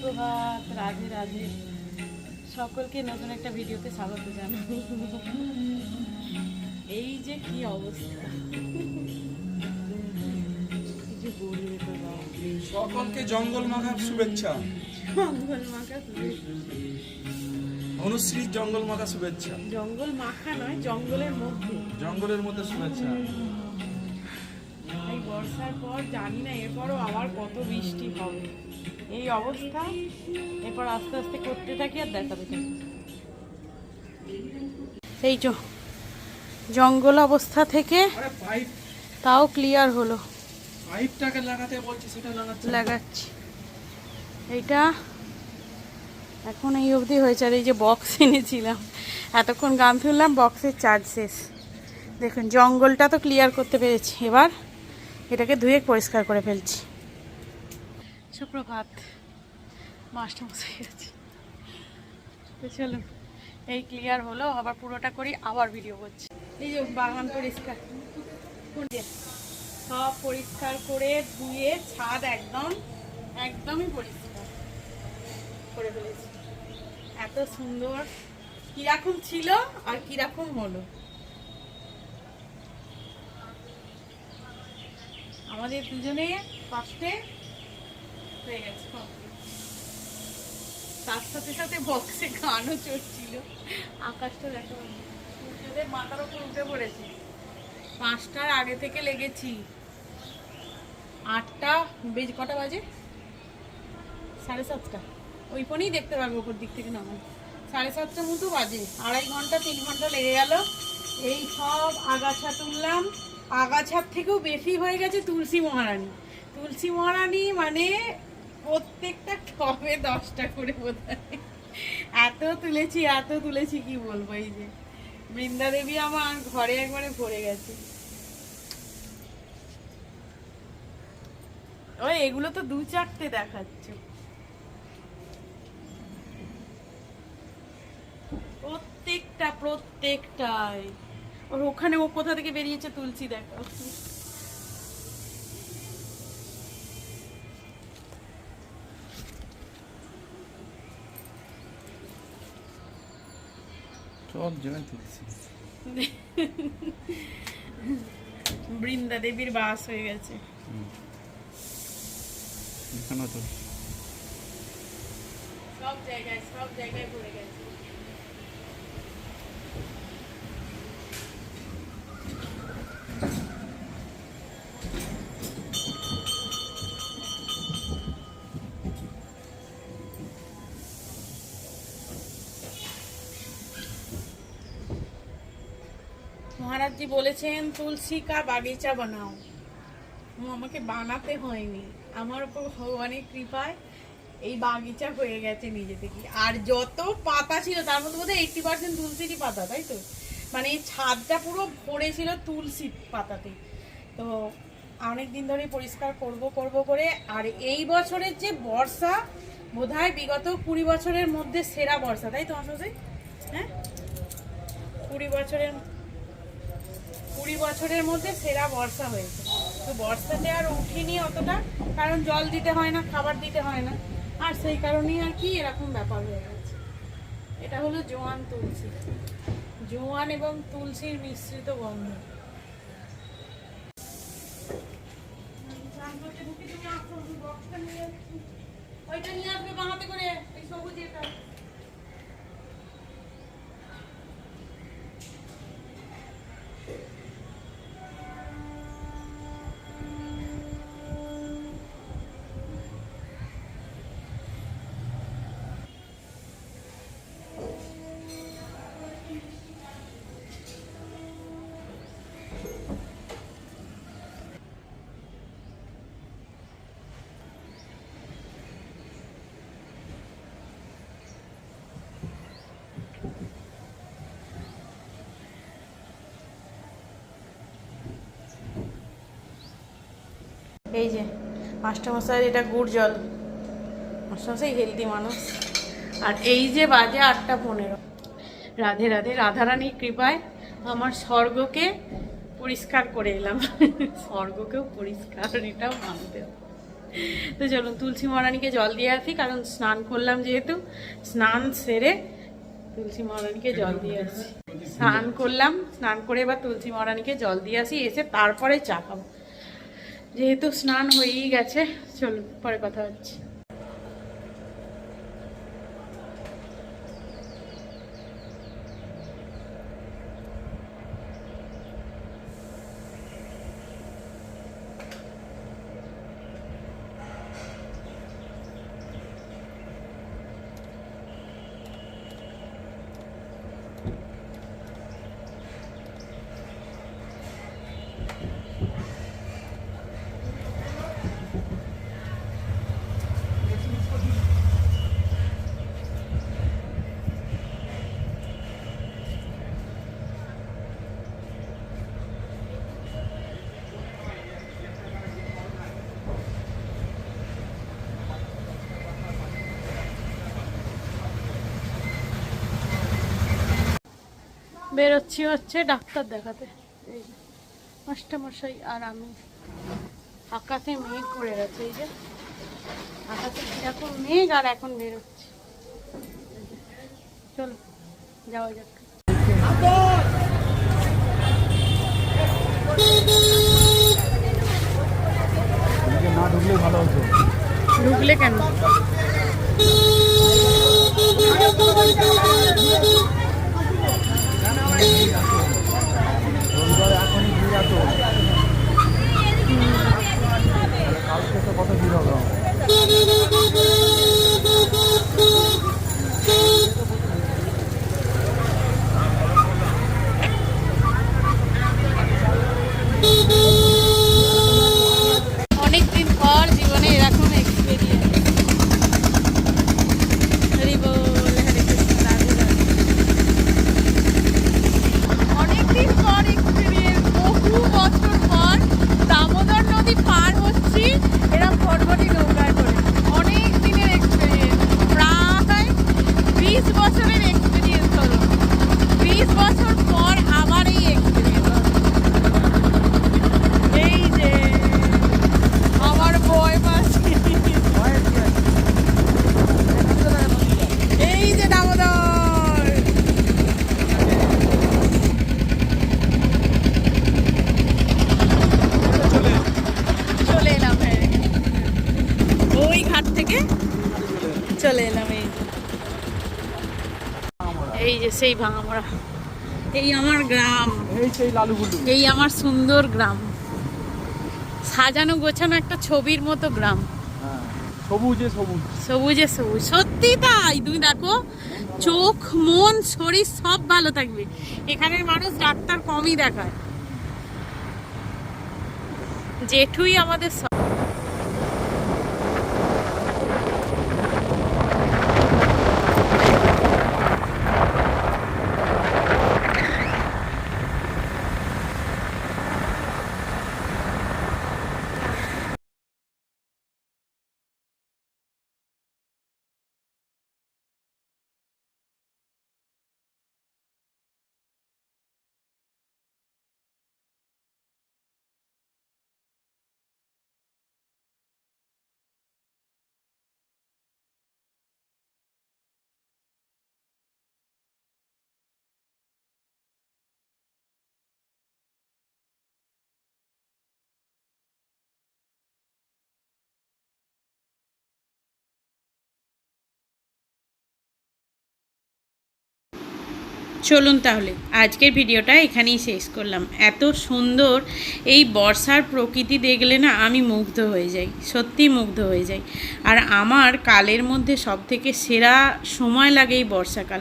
সুপ্রভাত রাধে রাধে। সকলকে নতুন একটা ভিডিওতে স্বাগত জানাই। এই যে কি অবস্থা। কিছু বলবে তো সকলকে জঙ্গল মাখার শুভেচ্ছা। জঙ্গল মাখা অনুশ্রীর জঙ্গল মাখা শুভেচ্ছা। জঙ্গল মাখা নয় জঙ্গলের মধ্যে। জঙ্গলের মধ্যে শুভেচ্ছা। এই বর্ষার পর জানি না এরপরও আবার কত বৃষ্টি হবে। এই অবস্থা। এরপর আস্তে আস্তে করতে থাকি আর থাকি। এই যে জঙ্গল অবস্থা থেকে তাও ক্লিয়ার হলো। পাইপটাকে লাগাতে বলছি সেটা লাগাচ্ছে। লাগাচ্ছি। এইটা এখন এই অবধি হয়েছে। আর এই যে বক্স এনেছিলাম এতক্ষণ গান শুনলাম বক্সের চার্জ শেষ। দেখুন জঙ্গলটা তো ক্লিয়ার করতে পেরেছি। এবার এটাকে ধুয়ে পরিষ্কার করে ফেলছি। সুপ্রভাত মাস্টার মশাই গেছে। তো চলুন এই ক্লিয়ার হলো, আবার পুরোটা করি, আবার ভিডিও করছি। এই যে বাগান পরিষ্কার। সব পরিষ্কার করে ধুয়ে ছাদ একদম, একদমই পরিষ্কার করে ফেলেছি। এত সুন্দর, কীরকম ছিল আর কীরকম হলো। আমাদের দুজনে ফার্স্টে হয়ে গেছে তার সাথে সাথে বক্সে গানও চলছিল আকাশটা দেখো। সূর্যদেব মাথার উপর উঠে পড়েছে। পাঁচটার আগে থেকে লেগেছি। আটটা বেজ কটা বাজে? সাড়ে সাতটা। ওই ফোনেই দেখতে পারব ওপর দিক থেকে নামান। সাড়ে সাতটা মতো বাজে। আড়াই ঘণ্টা তিন ঘণ্টা লেগে গেল। এই সব আগাছা তুললাম। আগাছার থেকেও বেশি হয়ে গেছে তুলসী মহারানী। তুলসী মহারানী মানে প্রত্যেকটা টবে দশটা করে বোধ এত তুলেছি এত তুলেছি, কি বলব এই যে। বৃন্দা দেবী আমার ঘরে একবারে ভরে গেছে। ওই এগুলো তো দু চারটে দেখাচ্ছে। প্রত্যেকটা, প্রত্যেকটাই। ওর ওখানে ও কোথা থেকে বেরিয়েছে তুলছি দেখা সব জায়গায় তুলছি বৃন্দা দেবীর বাস হয়ে গেছে। এখানে তো সব জায়গায় সব জায়গায় পড়ে গেছে। মহারাজজি বলেছেন, তুলসী কা বাগিচা বানাও। আমাকে বানাতে হয়নি। আমার উপর ভগবানের কৃপায় এই বাগিচা হয়ে গেছে নিজে থেকে আর যত পাতা ছিল, তার মধ্যে বোধহয় এইটটি পার্সেন্ট তুলসিরই পাতা, তাই তো? মানে এই ছাদটা পুরো ভরে ছিল তুলসী পাতাতে তো অনেক দিন ধরে পরিষ্কার করব করব করে, আর এই বছরের যে বর্ষা, বোধহয় বিগত কুড়ি বছরের মধ্যে সেরা বর্ষা, তাই তো আসলে হ্যাঁ? কুড়ি বছরের বছরের মধ্যে সেরা বর্ষা হয়েছে। তো বর্ষাতে আর উঠিনি অতটা, কারণ জল দিতে হয় না, খাবার দিতে হয় না। আর সেই কারণেই আর কি এরকম ব্যাপার হয়ে গেছে। এটা হলো জোয়ান তুলসী। জোয়ান এবং তুলসীর মিশ্রিত গন্ধ। ওইটা নিয়ে আসবে বানাতে করে, এই সবুজ এটা এই যে মাস্টারমশাই এটা গুড় জল। মাস্টারমশাই হেলদি মানুষ। আর এই যে বাজে আটটা পনেরো। রাধে রাধে, রাধারানীর কৃপায় আমার স্বর্গকে পরিষ্কার করে এলাম। স্বর্গকেও পরিষ্কার, এটাও মানতে তো চলুন, তুলসী মহারানীকে জল দিয়ে আসি, কারণ স্নান করলাম যেহেতু, স্নান সেরে তুলসী মহারানীকে জল দিয়ে আসি। স্নান করলাম, স্নান করে এবার তুলসী মহারানীকে জল দিয়ে আসি, এসে তারপরে চা খাব। যেহেতু স্নান হয়েই গেছে চলুন পরে কথা হচ্ছে। বেরোচ্ছি হচ্ছে ডাক্তার দেখাতে। এই মাস্টারমশাই আর আমি। আকাশে মেঘ করে গেছে, এই যে। আকাশে এখন মেঘ আর এখন বেরোচ্ছি। চলো, যাওয়া যাক না ঢুকলে ভালো হতো ঢুকলে কেন এখনই ভিড় এত কালকে তো কত ভিড় হবে অনেকদিন পর জীবনে এরকম এক্সপিরিয়েন্স হরি বল হরে কৃষ্ণ রাধে রাধে অনেকদিন পর এক্সপিরিয়েন্স বহু বছর পর দামোদর নদী পার হচ্ছি এরকম ফটফটি নৌকায় করে অনেক দিনের এক্সপিরিয়েন্স প্রায় বিশ বছরের এক্সপিরিয়েন্স হলো বিশ বছর পর আবার এই এক্সপিরিয়েন্স এই যে আমার বই মাসি এই যে দামোদর চলে এলাম হ্যাঁ ওই ঘাট থেকে চলে এলাম এই যে। এই যে সেই ভাঙামোড়া। এই আমার গ্রাম। এই আমার সুন্দর গ্রাম। সাজানো গোছানো একটা ছবির মতো গ্রাম। হ্যাঁ সবুজে সবুজ। সবুজে সবুজ। সত্যি তাই? তুমি দেখো চোখ মন শরীর সব ভালো থাকবে। এখানের মানুষ ডাক্তার কমই দেখায়। জেঠুই আমাদের সব চলুন তাহলে, আজকের ভিডিওটা এখানেই শেষ করলাম। এত সুন্দর এই বর্ষার প্রকৃতি দেখলে না আমি মুগ্ধ হয়ে যাই, সত্যি মুগ্ধ হয়ে যাই। আর আমার কালের মধ্যে সব থেকে সেরা সময় লাগে এই বর্ষাকাল।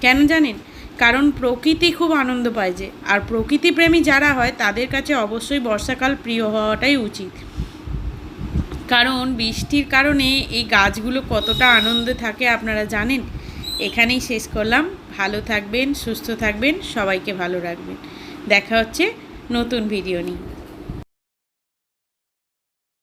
কেন জানেন? কারণ প্রকৃতি খুব আনন্দ পায় যে, আর প্রকৃতিপ্রেমী যারা হয় তাদের কাছে অবশ্যই বর্ষাকাল প্রিয় হওয়াটাই উচিত। কারণ বৃষ্টির কারণে এই গাছগুলো কতটা আনন্দে থাকে আপনারা জানেন? এখানেই শেষ করলাম। ভালো থাকবেন সুস্থ থাকবেন সবাইকে ভালো রাখবেন। দেখা হচ্ছে নতুন ভিডিও নিয়ে।